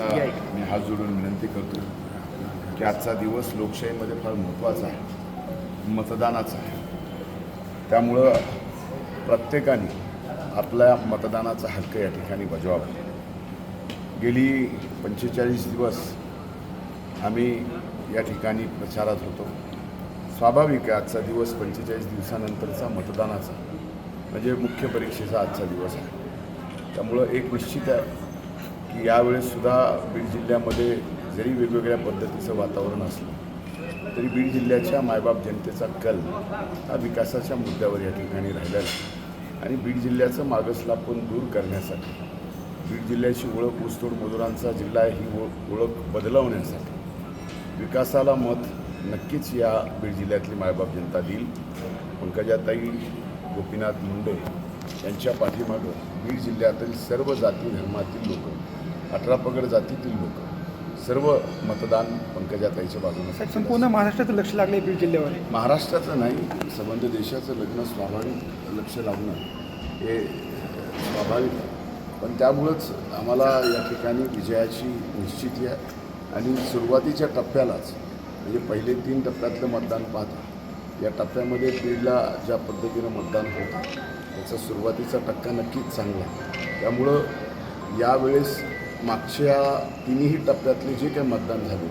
मी हात जोडून विनंती करतो की आजचा दिवस लोकशाहीमध्ये फार महत्त्वाचा आहे. मतदानाचा आहे. त्यामुळं प्रत्येकाने आपल्या मतदानाचा हक्क या ठिकाणी बजावावा गेली पंचेचाळीस दिवस आम्ही या ठिकाणी प्रचारात होतो. स्वाभाविक आहे आजचा दिवस पंचेचाळीस दिवसानंतरचा मतदानाचा म्हणजे मुख्य परीक्षेचा आजचा दिवस आहे. त्यामुळं एक निश्चित आहे की यावेळेससुद्धा बीड जिल्ह्यामध्ये जरी वेगवेगळ्या पद्धतीचं वातावरण असलं तरी बीड जिल्ह्याच्या मायबाप जनतेचा कल हा विकासाच्या मुद्द्यावर या ठिकाणी राहिलेला आहे. आणि बीड जिल्ह्याचं मागासलापण दूर करण्यासाठी बीड जिल्ह्याची ओळख ऊसतोड मजुरांचा जिल्हा आहे ही ओळख बदलवण्यासाठी विकासाला मत नक्कीच या बीड जिल्ह्यातली मायबाप जनता देईल. पंकजाताई गोपीनाथ मुंडे यांच्या पाठीमागं बीड जिल्ह्यातील सर्व जाती धर्मातील लोक अठरा पगड जातीतील लोक सर्व मतदान पंकजाताईच्या बाजूने संपूर्ण महाराष्ट्राचं लक्ष लागले बीड जिल्ह्यावर. महाराष्ट्राचं नाही संबंध देशाचं लग्न स्वाभाविक लक्ष लागणं हे स्वाभाविक आहे. पण त्यामुळंच आम्हाला या ठिकाणी विजयाची निश्चिती आहे. आणि सुरुवातीच्या टप्प्यालाच म्हणजे पहिले तीन टप्प्यातलं मतदान पाहता या टप्प्यामध्ये बीडला ज्या पद्धतीनं मतदान होतं त्याचा सुरुवातीचा टक्का नक्कीच चांगला आहे. त्यामुळं यावेळेस मागच्या तिन्ही टप्प्यातले जे काही मतदान झाले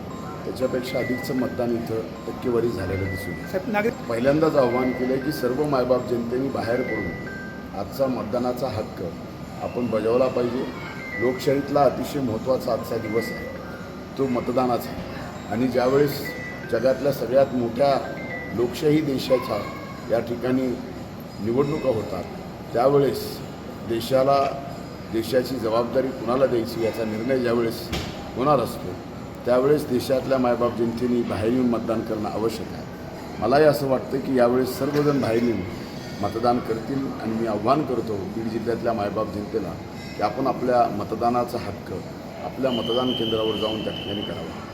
त्याच्यापेक्षा अधिकचं मतदान इथं टक्केवारी झालेलं दिसून नागरिक पहिल्यांदाच आव्हान केलं आहे की सर्व मायबाप जनतेने बाहेर पडून आजचा मतदानाचा हक्क आपण बजावला पाहिजे. लोकशाहीतला अतिशय महत्त्वाचा आजचा दिवस आहे. तो मतदानाचा आणि ज्यावेळेस जगातल्या सगळ्यात मोठ्या लोकशाही देशाच्या या ठिकाणी निवडणुका होतात त्यावेळेस देशाला देशाची जबाबदारी कुणाला द्यायची याचा निर्णय ज्यावेळेस होणार असतो त्यावेळेस देशातल्या मायबाप जनतेने बाहेर येऊन मतदान करणं आवश्यक आहे. मलाही असं वाटतं की यावेळेस सर्वजण बाहेर येऊन मतदान करतील आणि मी आव्हान करतो बीड जिल्ह्यातल्या मायबाप जनतेला की आपण आपल्या मतदानाचा हक्क आपल्या मतदान केंद्रावर जाऊन त्या ठिकाणी करावा.